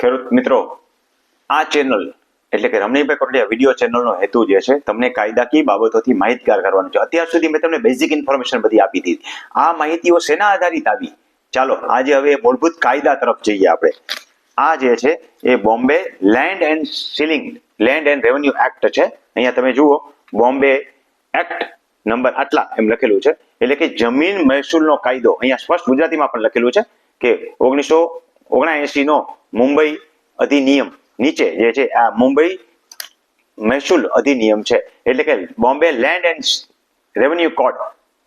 ખેડૂત મિત્રો, આ ચેનલ એટલે કે રમણીભાઈ કોટડિયા વીડિયો ચેનલનો હેતુ જે છે, તમને કાયદાકીય બાબતોથી માહિતગાર કરવાનો છે. અત્યાર સુધી મેં તમને બેઝિક ઇન્ફોર્મેશન બધી આપી દીધી. આ માહિતીઓ શેના આધારિત આવી? ચાલો, આજે હવે મૂળભૂત કાયદા તરફ જઈએ આપણે. આ જે છે, એ Bombay land and ceiling land and revenue act છે. અહીંયા તમે જુઓ, બોમ્બે એક્ટ નંબર આટલા એમ લખેલું છે. એટલે કે જમીન મહેસૂલનો કાયદો, અહીંયા સ્પષ્ટ ગુજરાતીમાં પણ લખેલું છે કે ઓગણીસો ઓગણએસી નો મુંબઈ અધિનિયમ નીચે જે છે, આ મુંબઈ મહેસૂલ અધિનિયમ છે. એટલે કે Bombay land and revenue code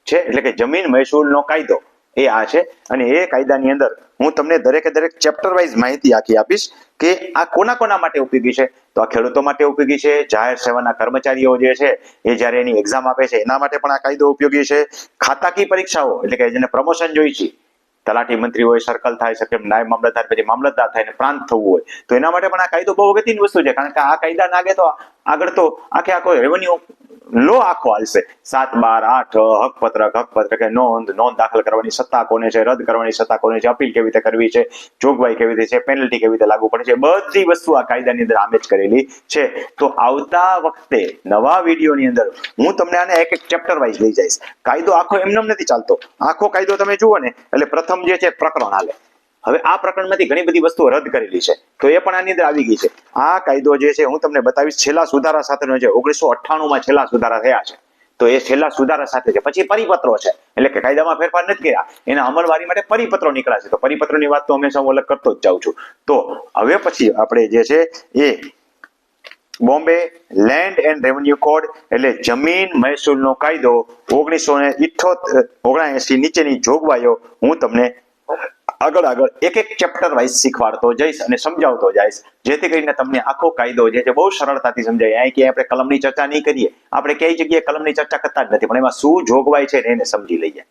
છે, એટલે કે જમીન મહેસૂલનો કાયદો એ આ છે. અને એ કાયદાની અંદર હું તમને દરેકે દરેક ચેપ્ટર વાઇઝ માહિતી આખી આપીશ કે આ કોના કોના માટે ઉપયોગી છે. તો આ ખેડૂતો માટે ઉપયોગી છે, જાહેર સેવાના કર્મચારીઓ જે છે, એ જ્યારે એની એક્ઝામ આપે છે, એના માટે પણ આ કાયદો ઉપયોગી છે. ખાતાકી પરીક્ષાઓ, એટલે કે જેને પ્રમોશન જોઈ છે તલાટી મંત્રી હોય સર્કલ થાય શકે નાયબ મામલતદાર પછી મામલતદાર થાય ને પ્રાંત થવું હોય. તો એના માટે પણ આ કાયદો બહુ અગત્યની વસ્તુ છે. કારણ કે આ કાયદા નાગે તો આગળ તો આખે આખો રેવન્યુ લો આખો હાલશે સાત, બાર, આઠ, હકપત્રક હકપત્રક નોંધ નોંધ દાખલ કરવાની સત્તા કોને છે, રદ કરવાની સત્તા કોને છે, અપીલ કેવી રીતે કરવી છે, જોગવાઈ કેવી રીતે છે પેનલ્ટી કેવી રીતે લાગુ પડે છે, બધી વસ્તુ આ કાયદાની અંદર આમે જ કરેલી છે. તો આવતા વખતે નવા વિડીયોની અંદર હું તમને આને એક એક ચેપ્ટર વાઇઝ લઈ જઈશ. કાયદો આખો એમને નથી ચાલતો. આખો કાયદો તમે જુઓ ને, એટલે પ્રથમ જે છે પ્રકરણ હાલે. હવે આ પ્રકરણમાંથી ઘણી બધી વસ્તુઓ રદ કરેલી છે. તો એ પણ આની અંદર આવી ગઈ છે. આ કાયદો જે છે, હું તમને બતાવીશ, છેલ્લા સુધારા સાથેનો છે ઓગણીસો અઠ્ઠાણું છેલ્લા સુધારા થયા છે. તો એ છેલ્લા સુધારા સાથે છે. પછી પરિપત્રો છે. એટલે કે કાયદામાં ફેરફાર નથી કર્યા. એના અમલવારી માટે પરિપત્રો નીકળ્યા છે. તો પરિપત્રોની વાત તો હંમેશા હું અલગ કરતો જ જાઉં છું. તો હવે પછી આપણે જે છે, એ Bombay land and revenue code એટલે જમીન મહેસૂલનો કાયદો ઓગણીસો ને ઇઠ્ઠોતેર ઓગણએસી નીચેની જોગવાઈઓ હું તમને આગળ આગળ એક એક ચેપ્ટર વાઇઝ શીખવાડતો જઈશ અને સમજાવતો જઈશ. જેથી કરીને તમને આખો કાયદો જે છે બહુ સરળતાથી સમજાય. અહીં ક્યાંય આપણે કલમની ચર્ચા નહીં કરીએ. આપણે કઈ જગ્યાએ કલમની ચર્ચા કરતા જ નથી. પણ એમાં શું જોગવાઈ છે એને સમજી લઈએ.